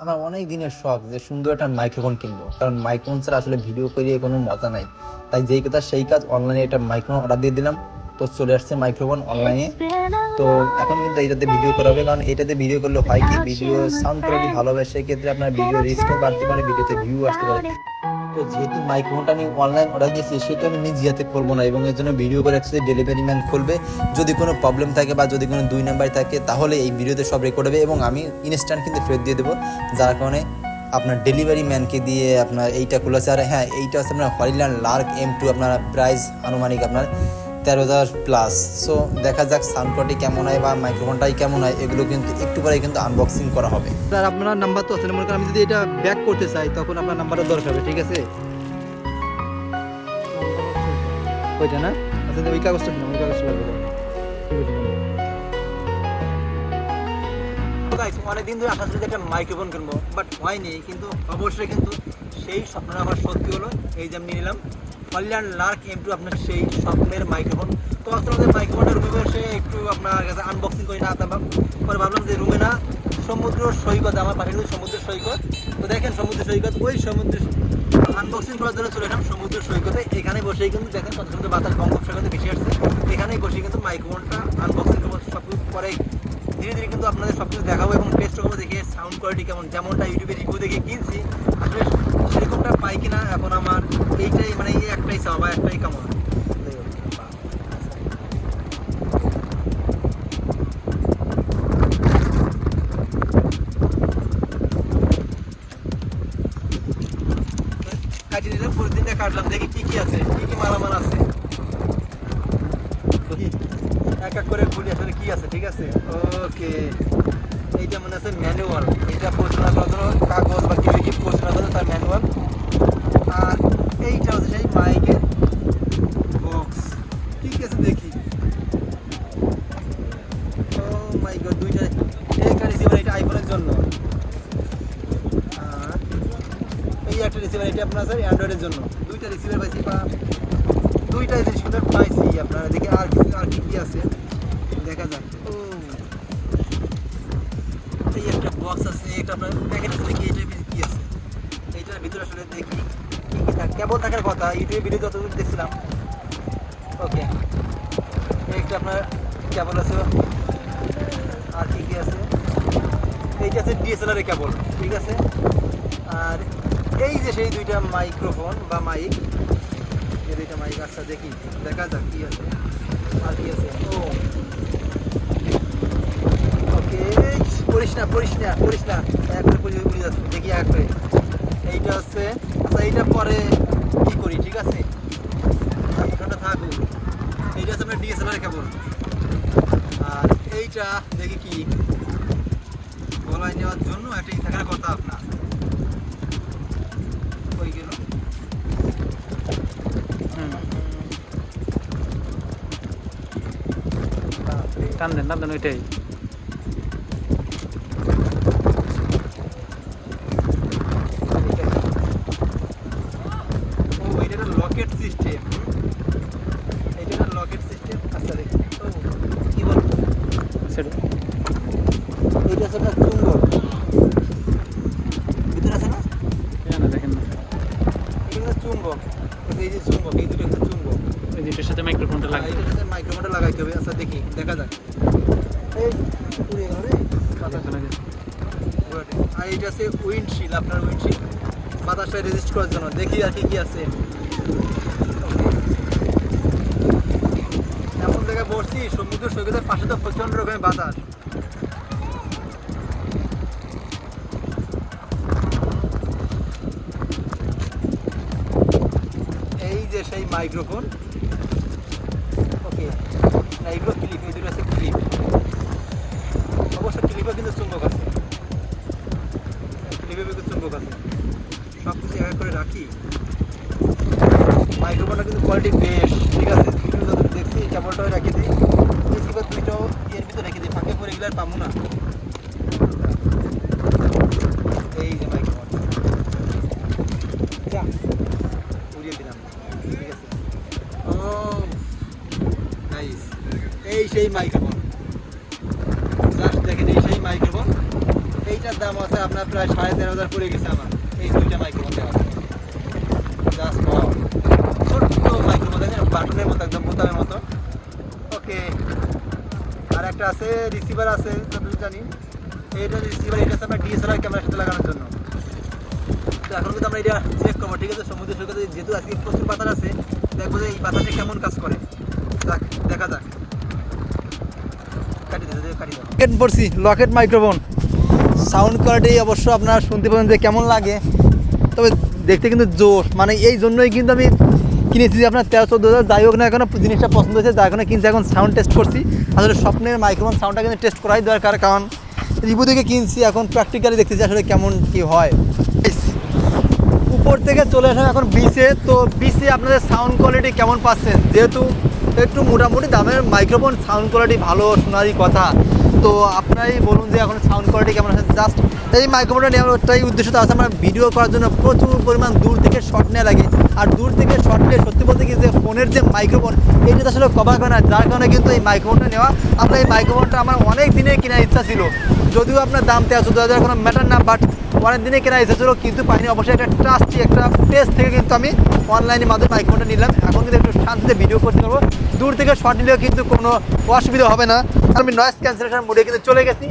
আমার অনেক দিনের শখ যে সুন্দর একটা মাইক্রোফোন কিনবো। কারণ মাইক্রোফোন ছাড়া আসলে ভিডিও করিয়ে কোনো মজা নাই। তাই যেই কথা সেই কাজ অনলাইনে একটা মাইক্রোফোন অর্ডার দিয়ে দিলাম। তো চলে আসছে মাইক্রোফোন অনলাইনে তো এখন কিন্তু এটাতে ভিডিও করা হবে। কারণ এটাতে ভিডিও করলে হয় কি? ভিডিও সাউন্ড কোয়ালিটি ভালো হবে সেক্ষেত্রে আপনার ভিডিও রিস্কও বাড়তে পারে ভিডিওতে ভিউ আসতে পারে। তো যেহেতু মাইক্রোফোনটা আমি অনলাইন অর্ডার দিয়েছি সেটা আমি নিজে হাতে করব না এবং এর জন্য ভিডিও করে একসাথে ডেলিভারি ম্যান খুলবে। যদি কোনো প্রবলেম থাকে বা যদি কোনো দুই নাম্বার থাকে, তাহলে এই ভিডিওতে সব রেকর্ড হবে এবং আমি ইনস্ট্যান্ট কিন্তু ফেরত দিয়ে দেবো। যার কারণে আপনার ডেলিভারি ম্যানকে দিয়ে আপনার এইটা খুলেছে। আর হ্যাঁ এইটা হচ্ছে আপনার হরিল্যান্ড লার্ক এম টু আপনার প্রাইস আনুমানিক আপনার তেরো হাজার প্লাস সো দেখা যাক সাউন্ড কোয়ালিটি কেমন হয় বা মাইক্রোফোনটাই কেমন হয়, এগুলো কিন্তু একটু পরে কিন্তু আনবক্সিং করা হবে। স্যার আপনার নাম্বার তো আছে মনে করেন আমি যদি এটা ব্যাক করতে চাই, তখন আপনার নাম্বারটা দরকার হবে, ঠিক আছে? ওইটা না? আচ্ছা ওই কাগজটা ওই কাগজটা লাগবে। অনেকদিন ধরে আশা ছিল একটা মাইক্রোফোন কিনবো বাট হয়নি কিন্তু অবশ্যই কিন্তু সেই স্বপ্নটা আমার সত্যি হলো, এই যে আমি নিলাম কল্যাণ লার্ক এম টু আপনার সেই স্বপ্নের মাইক্রোফোন তো আসলে আমাদের মাইক্রোফোনটা রুমে বসে একটু আপনার কাছে আনবক্সিং করি না তারপর পরে ভাবলাম যে রুমে না সমুদ্র সৈকত, আমার পাশে কিন্তু সমুদ্র সৈকত। তো দেখেন সমুদ্র সৈকত, ওই সমুদ্র আনবক্সিং করার জন্য চলে এলাম সমুদ্র সৈকতে। এখানে বসেই কিন্তু দেখেন কত সুন্দর বাতাস বঙ্গোপসাগরে বেশি আসছে। এখানেই বসে কিন্তু মাইক্রোফোনটা আনবক্সিং করব সব পরে ধীরে ধীরে কিন্তু আপনাদের সব কিছু দেখাবো এবং টেস্ট করব দেখে সাউন্ড কোয়ালিটি কেমন, যেমনটা ইউটিউবে রিভিউ দেখে কিনছি। আসলে সেরকমটা পাই কিনা এখন আমার এইটাই মানে এই একটাই চাওয়া বা একটাই কেমন। কাটিয়ে দিনটা কাটলাম, দেখি কি কি আছে, কি কি মালামাল আছে। এক এক করে খুলি আসলে কি আছে, ঠিক আছে? ওকে। এইটা মনে আছে ম্যানুয়াল এইটা পরিচালনা করার জন্য কাগজ বা কেউ কি পরিচালনা করে তার ম্যানুয়াল আর এইটা হচ্ছে সেই মাইকের বক্স ঠিক আছে, দেখি। ও মাই গড দুইটা একটা রিসিভার এটা আইফোনের জন্য। আর এই একটা রিসিভার এটা আপনার স্যার অ্যান্ড্রয়েডের জন্য। দুইটা রিসিভার পাইছি বা দুইটা জিনিস সুন্দর পাইছি আপনারা। দেখি আর কি আর কি আছে। দেখা যাক। এই একটা বক্স আছে, এটা প্যাকেট দেখি এইটার ভিতরে কি আছে? এইটার ভিতরে আসলে দেখি কি কি থাকে। কেবল থাকার কথা ইউটিউবে ভিডিও যতদূর দেখছিলাম। ওকে একটা আপনার কেবল আছে। আর কি কি আছে? এইটা আছে ডিএসএলআর এর কেবল, ঠিক আছে? আর এই যে সেই দুইটা মাইক্রোফোন বা মাইক এই দুইটা মাইক আচ্ছা দেখি, দেখা যাক কি আছে। আর কি আছে? ও ওকে পড়িস না পড়িস না পড়িস না। এক করে পড়ি যাচ্ছে। দেখি এক এইটা হচ্ছে আচ্ছা এইটা পরে কি করি, ঠিক আছে? মাইক্রোফোনটা থাকুক এইটা হচ্ছে আপনার ডিএসএলআর কেবল আর এইটা, দেখি কি। গলায় নেওয়ার জন্য একটা থাকার কথা আপনার। কই গেল। টান দেন টান দেন, ওইটাই। চুম্বক এই দুটো হচ্ছে চুম্বক। এই দুটোর সাথে মাইক্রোফোনটা লাগবে। এটার সাথে মাইক্রোফোনটা লাগাইতে হবে। আচ্ছা দেখি দেখা যাক। এই পুড়ে গেল রে। বাতাস। দেখা লাগে। পুরোটাই। আর এটা আছে উইন্ডশিল্ড আপনার উইন্ডশিল্ড বাতাসটা রেজিস্ট করার জন্য। দেখি আর কি কি আছে। এমন জায়গায় বসছি সমুদ্র সৈকতের পাশে তো প্রচণ্ড রকমের বাতাস। সেই মাইক্রোফোন ওকে না, এগুলো ক্লিপ এই আছে ক্লিপ অবশ্য ক্লিপে কিন্তু চুম্বক আছে। ক্লিপে কিন্তু চুম্বক আছে। সব কিছু এক করে রাখি। মাইক্রোফোনটা কিন্তু কোয়ালিটি বেশ, ঠিক আছে? দেখছি, কেবলটাও রেখে দিই। রিসিভার দুইটাও এর ভিতরে রেখে দিই, ফাঁকে পরে এগুলো আর পাবো না। এই যে মাইক্রোফোন উড়িয়ে দিলাম। এই সেই মাইক্রোফোন জাস্ট দেখেন, এই সেই মাইক্রোফোন এইটার দাম আছে আপনার প্রায় সাড়ে তেরো হাজার পড়ে গেছে আমার। এই দুইটা মাইক্রোফোন দেওয়া বাটনের মতো ওকে আর একটা আছে আছে জানি। এটা লাগানোর জন্য। এখন কিন্তু আমরা এটা করব, ঠিক আছে? সমুদ্র সৈকতে যেহেতু আজকে প্রচুর পাতার আছে, দেখব যে এই পাতাটা কেমন কাজ করে। যাক, দেখা যাক। লকেট পড়ছি লকেট মাইক্রোফোন সাউন্ড কোয়ালিটি অবশ্য আপনারা শুনতে পাবেন যে কেমন লাগে। তবে দেখতে কিন্তু জোর মানে এই জন্যই কিন্তু আমি কিনেছি যে আপনার তেরো, চোদ্দ হাজার, যাই হোক না এখন জিনিসটা পছন্দ হয়েছে যার কারণে কিনছি, এখন সাউন্ড টেস্ট করছি। আসলে স্বপ্নের মাইক্রোফোন সাউন্ডটা কিন্তু টেস্ট করাই দরকার, কারণ রিভিউ থেকে কিনছি, এখন প্র্যাকটিক্যালি দেখতেছি আসলে কেমন কি হয়। উপর থেকে চলে আসলাম এখন বিচে তো বিচে আপনাদের সাউন্ড কোয়ালিটি কেমন পাচ্ছেন? যেহেতু একটু মোটামুটি দামের মাইক্রোফোন সাউন্ড কোয়ালিটি ভালো, শোনারই কথা। তো আপনারাই বলুন যে এখন সাউন্ড কোয়ালিটি কেমন আছে? জাস্ট এই মাইক্রোফোনটা নেওয়ার ওটাই উদ্দেশ্য আছে। আমার ভিডিও করার জন্য প্রচুর পরিমাণ দূর থেকে শট নেওয়া লাগে। আর দূর থেকে শট নিয়ে সত্যি বলতে কি যে ফোনের যে মাইক্রোফোন এইটা আসলে কভার করে না। যার কারণে কিন্তু এই মাইক্রোফোনটা নেওয়া, আপনার এই মাইক্রোফোনটা আমার অনেক দিনে কেনার ইচ্ছা ছিল। যদিও আপনার দাম তেরো চোদ্দ হাজার কোনো ম্যাটার না বাট অনেক দিনে কেনা এসেছিল, কিন্তু পাইনি। অবশ্যই একটা ট্রাস্টি একটা পেজ থেকে কিন্তু আমি অনলাইনের মাধ্যমে মাইক্রোফোনটা নিলাম। এখন কিন্তু একটু শান্তিতে ভিডিও করতে পারব। দূর থেকে শর্ট নিলেও কিন্তু কোনো অসুবিধা হবে না। আমি নয়েস ক্যান্সেলেশন মোডে কিন্তু চলে গেছি।